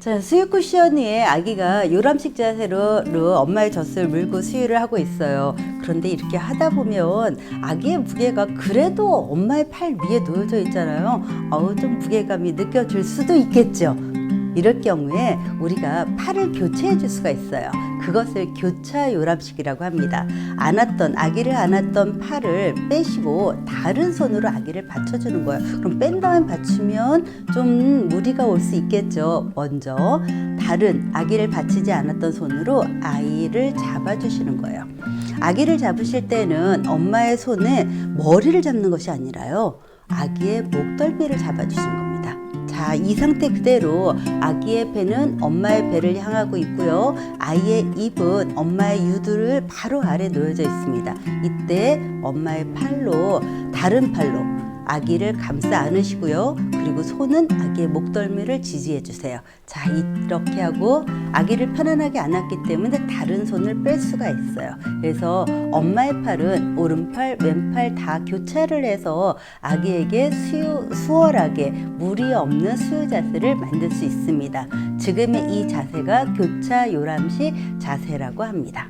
자, 수유 쿠션 위에 아기가 요람식 자세로 로 엄마의 젖을 물고 수유를 하고 있어요. 그런데 이렇게 하다 보면 아기의 무게가 그래도 엄마의 팔 위에 놓여져 있잖아요. 어우, 좀 무게감이 느껴질 수도 있겠죠. 이럴 경우에 우리가 팔을 교체해 줄 수가 있어요. 그것을 교차 요람식이라고 합니다. 안았던 아기를 안았던 팔을 빼시고 다른 손으로 아기를 받쳐주는 거예요. 그럼 뺀 다음에 받치면 좀 무리가 올 수 있겠죠. 먼저 다른 아기를 받치지 않았던 손으로 아이를 잡아주시는 거예요. 아기를 잡으실 때는 엄마의 손에 머리를 잡는 것이 아니라요. 아기의 목덜미를 잡아주시는 겁니다. 자, 이 상태 그대로 아기의 배는 엄마의 배를 향하고 있고요. 아이의 입은 엄마의 유두를 바로 아래 놓여져 있습니다. 이때 엄마의 팔로 다른 팔로 아기를 감싸 안으시고요. 그리고 손은 아기의 목덜미를 지지해 주세요. 자, 이렇게 하고 아기를 편안하게 안았기 때문에 다른 손을 뺄 수가 있어요. 그래서 엄마의 팔은 오른팔, 왼팔 다 교차를 해서 아기에게 수유, 수월하게 무리 없는 수유 자세를 만들 수 있습니다. 지금의 이 자세가 교차 요람식 자세라고 합니다.